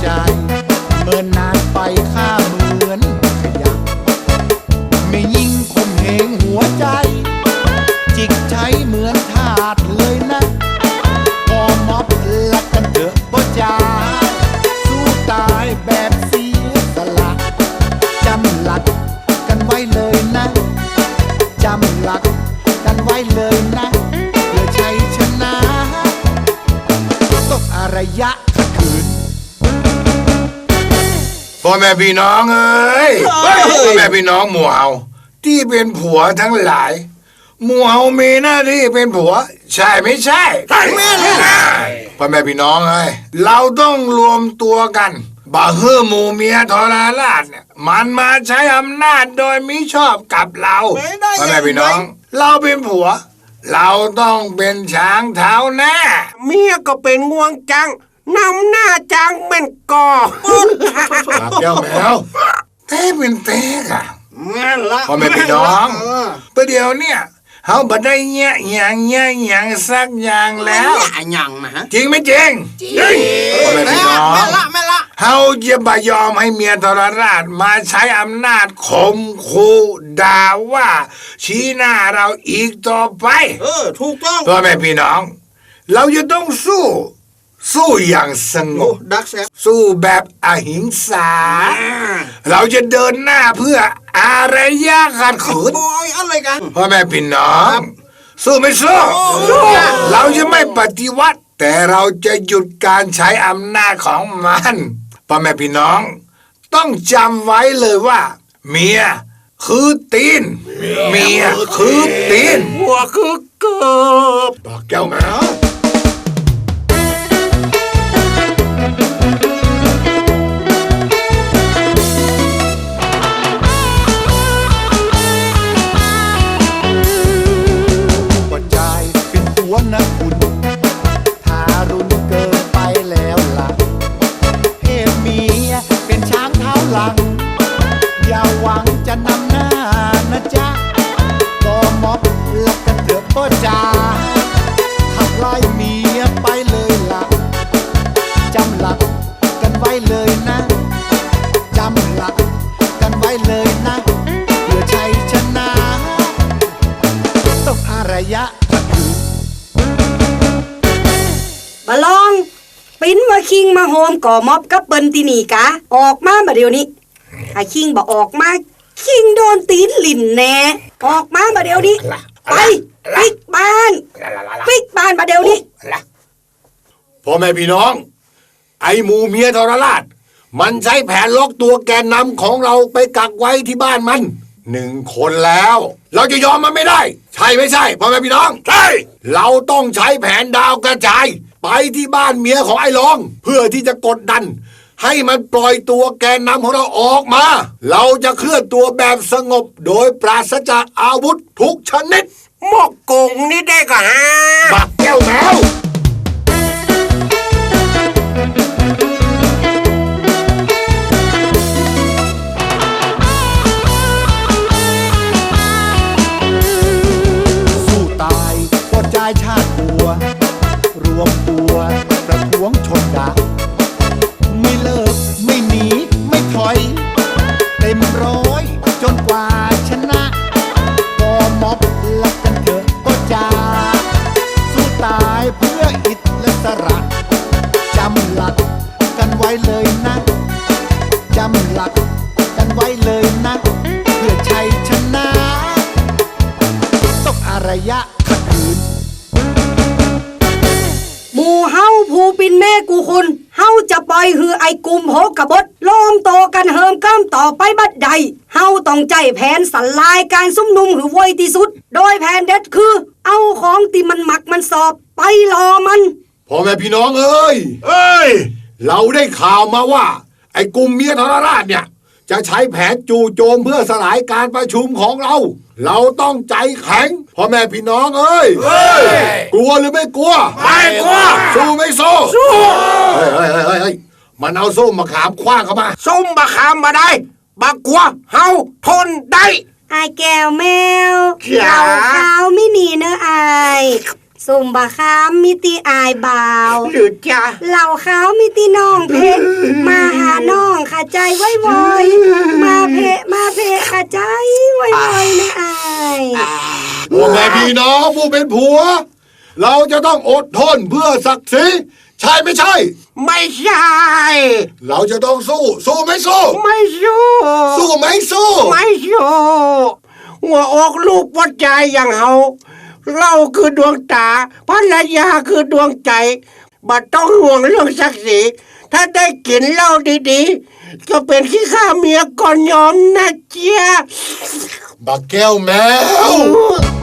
ใจา พ่อแม่พี่น้องเอ้ยพ่อแม่พี่น้องหมู่เฮาที่เป็นผัวทั้งหลาย หมู่เฮามีหน้าที่เป็นผัว ใช่ไม่ใช่ใช่ไม่ใช่พ่อแม่พี่น้องเอ้ยเราต้องรวมตัวกันบ่เฮือหมู่เมียทรราชเนี่ยมันมาใช้อำนาจโดยมิชอบกับเราไม่ได้พ่อแม่พี่น้อง เราเป็นผัว เราต้องเป็นช้างเท้าหน้า เมียก็เป็นงวงจังนำหน้าจังเป็นกอ ปากแก้วแมวเต้เป็นเต้ค่ะแม่นละพ่อแม่พี่น้องเออประเดี๋ยวเนี่ยเขาบัได้เงี้ยอย่างเงี้ยอย่างสักอย่างแล้วอะหยังนะฮะจริงไหมจริงพ่อแม่พี่น้องแม่ละแม่ละเขาจะบ่ยอมให้เมียทรราชมาใช้อำนาจข่มขู่ด่าว่า ชี้หน้าเราอีกต่อไป เออ ถูกต้องพ่อแม่พี่น้อง เราจะต้องสู้ สู้อย่างสงโอ้บดักแซบสู้แบบอหิงสา เราจะเดินหน้าเพื่ออารยะขัดขืนโอ้ยอะไรกันพ่อแม่พี่น้องสู้ไม่สู้สู้เราจะไม่ปฏิวัติ แต่เราจะหยุดการใช้อำนาจของมันพ่อแม่พี่น้อง ต้องจำไว้เลยว่า เมียคือตีน เมียคือตีนหัวคือเกือบปากแก้วแมว จะนำหน้านะจ๊ะก็มอบลักกันเถอะพ่อจ๋าขับไล่เมียไปเลยล่ะจำหลักกันไว้เลยนะจำหลักกันไว้เลยนะเพื่อชัยชนะต้องอารยะขัดขืนบะลองปิ้นว่าคิงมาโฮมก่อมอบกับเปิ้นที่นี่กะ ออกมาบ่เดี๋ยวนี้ไอ้คิงบ่ออกมา คิงโดนตีนหลินแน่ออกมาบ่เดี๋ยวนี้ ไปปิกบ้านปิกบ้านบ่เดี๋ยวนี้พ่อแม่พี่น้อง ไอ้หมูเมียทรราช มันใช้แผนล็อกตัวแกนนำของเราไปกักไว้ที่บ้านมันหนึ่งคนแล้ว เราจะยอมมันไม่ได้ ใช่ไม่ใช่พ่อแม่พี่น้อง ใช่ เราต้องใช้แผนดาวกระจาย ไปที่บ้านเมียของไอ้รอง เพื่อที่จะกดดัน ให้มันปล่อยตัวแกนนำของเราออกมา เราจะเคลื่อนตัวแบบสงบโดยปราศจากอาวุธทุกชนิดหมอกกงนี่ได้กะฮะบักแก้วแมวสู้ตายปอดใจชา จนกว่าชนะก็มอบลักกันเถอะก็จาสู้ตายเพื่ออิสระจำหลักกันไว้เลยนะจำหลักกันไว้เลยนะเพื่อชัยชนะต้องอารยะขัดขืน ปินแม่กูคุณ เฮาจะปล่อยฮือไอ้กลุ่มโหกบฏล้อมโตกันเฮิมก้ามต่อไปบัดใด เฮาต้องใจแผนสลายการซุ่มนุมหือไวที่สุด โดยแผนเด็ดคือ เอาของที่มันหมักมันสอบ ไปรอมันพ่อแม่พี่น้องเอ้ย เอ้ย เราได้ข่าวมาว่า ไอ้กลุ่มเมียทรราชเนี่ย จะใช้แผนจู่โจมเพื่อสลายการประชุมของเรา เราต้องใจแข็งพ่อแม่พี่น้องเอ้ย กลัวหรือไม่กลัว ไม่กลัว สู้ไม่สู้ สู้เฮ้ยเฮ้ยเฮ้ยเฮ้ยมันเอาส้มมาขามคว้างเข้ามา ส้มบะขามมาได้บักกัว เฮาทนได้ไอายแก้วแมวจ๋าเราขาวไม่หนีเนอะไอาย สมบะขามมีตีอายบ่าวหรือจะเหล่าขาวมีตีน้องเพะมาหาน้องขาใจไว้วอยมาเพะมาเพะขาใจไว้วอยนะอายพ่อแม่พี่น้องผู้เป็นผัว เราจะต้องอดทนเพื่อศักดิ์ศรีใช่ไม่ใช่ ไม่ใช่ เราจะต้องสู้สู้ไม่สู้ไม่สู้สู้ไม่สู้ไม่สู้หัวอกลูกวัดใจอย่างเฮา เราคือดวงตาภรรยาคือดวงใจบัดต้องห่วงเรื่องศักดิ์ศรีถ้าได้กินเหล้าดีๆ ก็เป็นขี้ข้าเมียก่อนยอมนะเจ้าบักแก้วแมว